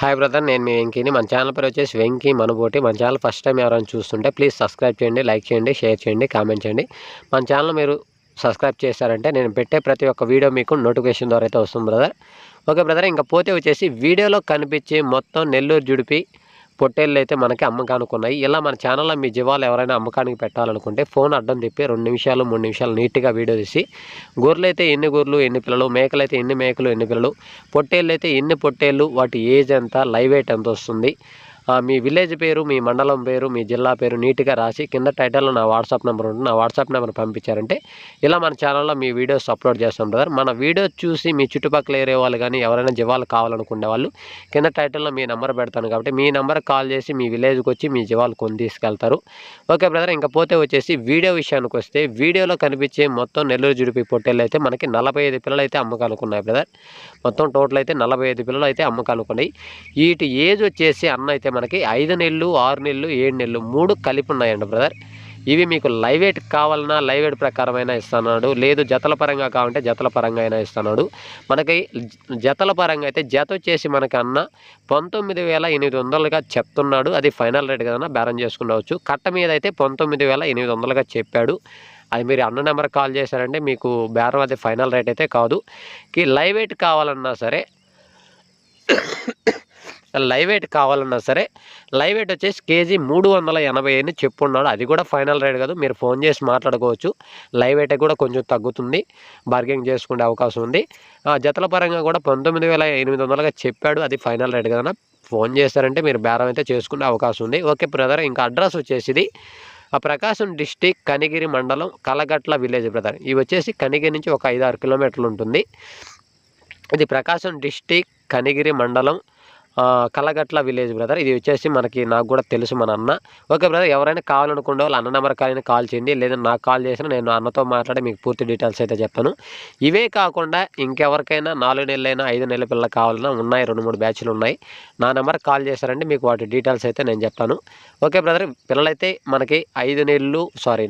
Hi brother నేను మీ వెంకీని. మన channel పేరు వచ్చేసి వెంకీ మనబోటి. మన ఛానల్ ఫస్ట్ టైం ఎవరైనా చూస్తుంటే ప్లీజ్ సబ్స్క్రైబ్ చేయండి లైక్ చేయండి షేర్ చేయండి కామెంట్ చేయండి. మన ఛానల్ మీరు సబ్స్క్రైబ్ చేశారంటే నేను పెట్టే ప్రతి ఒక్క వీడియో మీకు నోటిఫికేషన్ ద్వారా అయితే వస్తుంది బ్రదర్ ఓకే బ్రదర్ ఇంకా పోతే వచ్చేసి వీడియోలో కనిపించే మొత్తం నెల్లూరు జుడిపి పొట్టేళ్ళు అయితే మనకి అమ్మకానికి ఉన్నాయి ఇలా మన ఛానల్లో మీ జీవాలు ఎవరైనా అమ్మకానికి పెట్టాలనుకుంటే ఫోన్ అడ్డం తిప్పి రెండు నిమిషాలు మూడు నిమిషాలు నీట్గా వీడియో తీసి గొర్రెలు అయితే ఎన్ని గొర్రెలు ఎన్ని పిల్లలు మేకలు అయితే ఎన్ని మేకలు ఎన్ని పిల్లలు పొట్టేళ్ళు అయితే ఎన్ని పొట్టేళ్ళు వాటి ఏజ్ ఎంత లైవ్ వెయిట్ ఎంత వస్తుంది మీ విలేజ్ పేరు మీ మండలం పేరు మీ జిల్లా పేరు నీట్గా రాసి కింద టైటిల్లో నా వాట్సాప్ నెంబర్ ఉంటుంది. నా వాట్సాప్ నెంబర్ పంపించారంటే ఇలా మన ఛానల్లో మీ వీడియోస్ అప్లోడ్ చేస్తాం బ్రదర్ మన వీడియో చూసి మీ చుట్టుపక్కల ఏరే వాళ్ళు కానీ ఎవరైనా జీవాలు కావాలనుకునే వాళ్ళు కింద టైటిల్లో మీ నెంబర్ పెడతాను కాబట్టి మీ నెంబర్ కాల్ చేసి మీ విలేజ్కి వచ్చి మీ జీవాలు కొని తీసుకెళ్తారు. ఓకే బ్రదర్ ఇంకా పోతే వచ్చేసి వీడియో విషయానికి వస్తే వీడియోలో కనిపించే మొత్తం నెల్లూరు జుడిపి పొట్టేళ్ళు అయితే మనకి నలభై ఐదు పిల్లలు అయితే అమ్మకాలకు ఉన్నాయి బ్రదర్ మొత్తం టోటల్ అయితే నలభై ఐదు పిల్లలు అయితే అమ్మకాలకు ఉన్నాయి. వీటి ఏజ్ వచ్చేసి అన్న అయితే మనకి ఐదు నెలలు ఆరు నెలలు ఏడు నెలలు మూడు కలిపి ఉన్నాయండి బ్రదర్. ఇవి మీకు లైవ్ ఎయిట్ కావాలన్నా లైవ్ ఎయిట్ ప్రకారమైనా ఇస్తున్నాడు. లేదు జతల పరంగా కావాలంటే జతల పరంగా అయినా ఇస్తున్నాడు. మనకి జతల పరంగా అయితే జత వచ్చేసి మనకి అన్న పంతొమ్మిది వేల ఎనిమిది వందలుగా చెప్తున్నాడు. అది ఫైనల్ రేట్ కదన్నా బేరం చేసుకునవచ్చు కట్ట మీద అయితే పంతొమ్మిది వేల ఎనిమిది వందలుగా చెప్పాడు. అది మీరు అన్న నెంబర్ కాల్ చేశారంటే మీకు బేరం అది ఫైనల్ రేట్ అయితే కాదు. కి లైవ్ ఎయిట్ కావాలన్నా సరే లైవ్ వెయిట్ కావాలన్నా సరే లైవ్ వెయిట్ వచ్చేసి కేజీ మూడు వందల ఎనభై అని చెప్పున్నాడు. అది కూడా ఫైనల్ రేట్ కాదు. మీరు ఫోన్ చేసి మాట్లాడుకోవచ్చు. లైవ్ వెయిట్ కూడా కొంచెం తగ్గుతుంది. బార్గెనింగ్ చేసుకునే అవకాశం ఉంది. ఆ, జతల పరంగా కూడా పంతొమ్మిది వేల ఎనిమిది వందలుగా చెప్పాడు. అది ఫైనల్ రేట్ కదన్నా. ఫోన్ చేస్తారంటే మీరు బేరం అయితే చేసుకునే అవకాశం ఉంది. ఓకే బ్రదర్ ఇంకా అడ్రస్ వచ్చేసి ఇది ఆ ప్రకాశం డిస్టిక్ కనిగిరి మండలం కలగట్ల విలేజ్ బ్రదర్. ఇవి వచ్చేసి కనిగిరి నుంచి ఒక ఐదు ఆరు కిలోమీటర్లు ఉంటుంది. ఇది ప్రకాశం డిస్టిక్ కనిగిరి మండలం కలగట్ల విలేజ్ బ్రదర్. ఇది వచ్చేసి మనకి నాకు కూడా తెలుసు మన అన్న ఓకే బ్రదర్ ఎవరైనా కావాలనుకునే వాళ్ళు అన్న నెంబర్ కానీ కాల్ చేయండి. లేదా నాకు కాల్ చేసినా నేను అన్నతో మాట్లాడి మీకు పూర్తి డీటెయిల్స్ అయితే చెప్తాను. ఇవే కాకుండా ఇంకెవరికైనా నాలుగు నెలలైనా ఐదు నెలల పిల్లలు కావాలన్నా ఉన్నాయి. రెండు మూడు బ్యాచ్లు ఉన్నాయి. నా నెంబర్ కాల్ చేశారంటే మీకు వాటి డీటెయిల్స్ అయితే నేను చెప్తాను. ఓకే బ్రదర్ పిల్లలైతే మనకి ఐదు నెలలు సారీ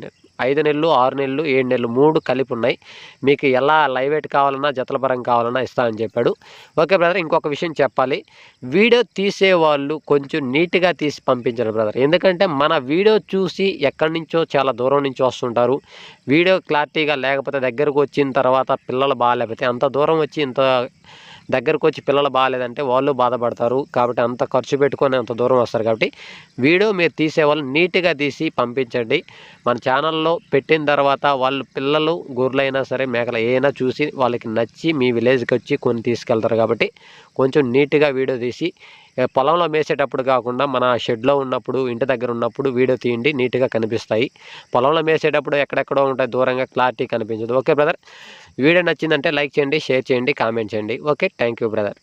ఐదు నెలలు ఆరు నెలలు ఏడు నెలలు మూడు కలిపి ఉన్నాయి. మీకు ఎలా లైవ్ వెయిట్ కావాలన్నా జతల పరం కావాలన్నా ఇస్తానని చెప్పాడు. ఓకే బ్రదర్ ఇంకొక విషయం చెప్పాలి. వీడియో తీసేవాళ్ళు కొంచెం నీట్గా తీసి పంపించారు బ్రదర్. ఎందుకంటే మన వీడియో చూసి ఎక్కడి నుంచో చాలా దూరం నుంచి వస్తుంటారు. వీడియో క్లారిటీగా లేకపోతే దగ్గరకు వచ్చిన తర్వాత పిల్లలు బాగాలేకపోతే అంత దూరం వచ్చి ఇంత దగ్గరకు వచ్చి పిల్లలు బాగాలేదంటే వాళ్ళు బాధపడతారు. కాబట్టి అంత ఖర్చు పెట్టుకొని అంత దూరం వస్తారు. కాబట్టి వీడియో మీరు తీసేవాళ్ళు నీట్గా తీసి పంపించండి. మన ఛానల్లో పెట్టిన తర్వాత వాళ్ళు పిల్లలు గొర్రెలైనా సరే మేకలు ఏమైనా చూసి వాళ్ళకి నచ్చి మీ విలేజ్కి వచ్చి కొన్ని తీసుకెళ్తారు. కాబట్టి కొంచెం నీట్గా వీడియో తీసి పొలంలో మేసేటప్పుడు కాకుండా మన షెడ్లో ఉన్నప్పుడు ఇంటి దగ్గర ఉన్నప్పుడు వీడియో తీయండి నీట్గా కనిపిస్తాయి. పొలంలో మేసేటప్పుడు ఎక్కడెక్కడో ఉంటాయి దూరంగా క్లారిటీ కనిపించదు. Okay brother? వీడియో నచ్చిందంటే లైక్ చేయండి షేర్ చేయండి కామెంట్ చేయండి. Okay thank you brother.